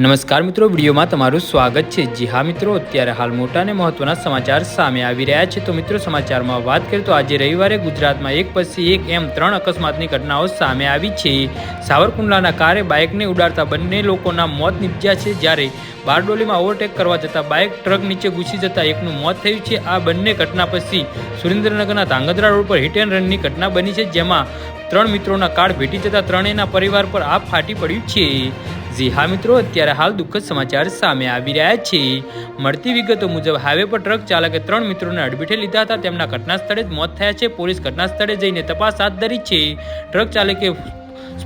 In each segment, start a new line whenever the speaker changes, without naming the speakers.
નમસ્કાર મિત્રો, વિડીયોમાં તમારું સ્વાગત છે. જી હા મિત્રો, અત્યારે હાલ મોટા અને મહત્વના સમાચાર સામે આવી રહ્યા છે. તો મિત્રો, સમાચારમાં વાત કરીએ તો આજે રવિવારે ગુજરાતમાં એક પછી એક એમ ત્રણ અકસ્માતની ઘટનાઓ સામે આવી છે. સાવરકુંડલાના કારે બાઇકને ઉડાડતા બંને લોકોના મોત નીપજ્યા છે. જ્યારે બારડોલીમાં ઓવરટેક કરવા જતાં બાઇક ટ્રક નીચે ઘૂસી જતાં એકનું મોત થયું છે. આ બંને ઘટના પછી સુરેન્દ્રનગરના ધાંગધ્રા રોડ પર હિટ એન્ડ રનની ઘટના બની છે, જેમાં ત્રણ મિત્રોના કાર્ડ ભેટી જતા ત્રણેયના પરિવાર પર આ ફાટી પડ્યું છે. જી હા મિત્રો, અત્યારે હાલ દુઃખદ સમાચાર સામે આવી રહ્યા છે. મળતી વિગતો મુજબ હાઈવે પર ટ્રક ચાલકે ત્રણ મિત્રોને અડબીઠે લીધા હતા. તેમના ઘટના સ્થળે જ મોત થયા છે. પોલીસ ઘટના સ્થળે જઈને તપાસ હાથ ધરી છે. ટ્રક ચાલકે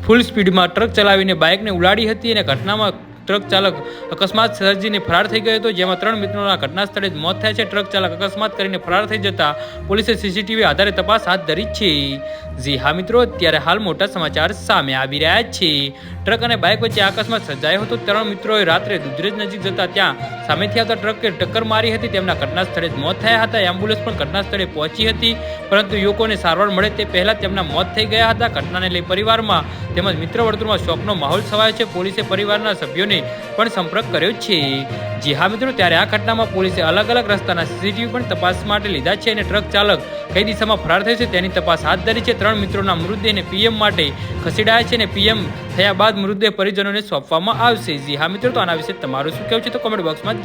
ફૂલ સ્પીડમાં ટ્રક ચલાવીને બાઇકને ઉડાડી હતી અને ઘટનામાં ટ્રક ચાલક અકસ્માત સર્જીને ફરાર થઈ ગયો હતો, જેમાં ત્રણ મિત્રોના ઘટના સ્થળે જ મોત થયા છે. ટ્રક ચાલક અકસ્માત કરીને ફરાર થઈ જતા પોલીસે સીસીટીવી આધારે તપાસ હાથ ધરી છે. જી હા મિત્રો, અત્યારે હાલ મોટા સમાચાર સામે આવી રહ્યા છે. ટ્રક અને બાઇક વચ્ચે અકસ્માત સર્જાયો હતો. ત્રણ મિત્રોએ રાત્રે દુધરેજ નજીક જતા ત્યાં સામેથી આવતા ટ્રકે ટક્કર મારી હતી. તેમના ઘટના સ્થળે જ મોત થયા હતા. એમ્બ્યુલન્સ પણ ઘટના સ્થળે પહોંચી હતી. પરંતુ યુવકોને સારવાર મળે તે પહેલા તેમના મોત થઈ ગયા હતા. ઘટનાને લઈ પરિવારમાં તેમજ મિત્ર વર્તુળમાં શોકનો માહોલ છવાયો છે. પોલીસે પરિવારના સભ્યોને પણ સંપર્ક કર્યો છે. જી હા મિત્રો, ત્યારે આ ઘટનામાં પોલીસે અલગ અલગ રસ્તાના સીસીટીવી પણ તપાસ માટે લીધા છે અને ટ્રક ચાલક કઈ દિશામાં ફરાર થયો છે તેની તપાસ હાથ ધરી છે. ત્રણ મિત્રોના મૃતદેહને પીએમ માટે ખસેડાયા છે અને પીએમ થયા બાદ મૃતદેહ પરિજનોને સોંપવામાં આવશે. જી હા મિત્રો, તો આના વિશે તમારું શું કહેવું છે તો કોમેન્ટ બોક્સમાં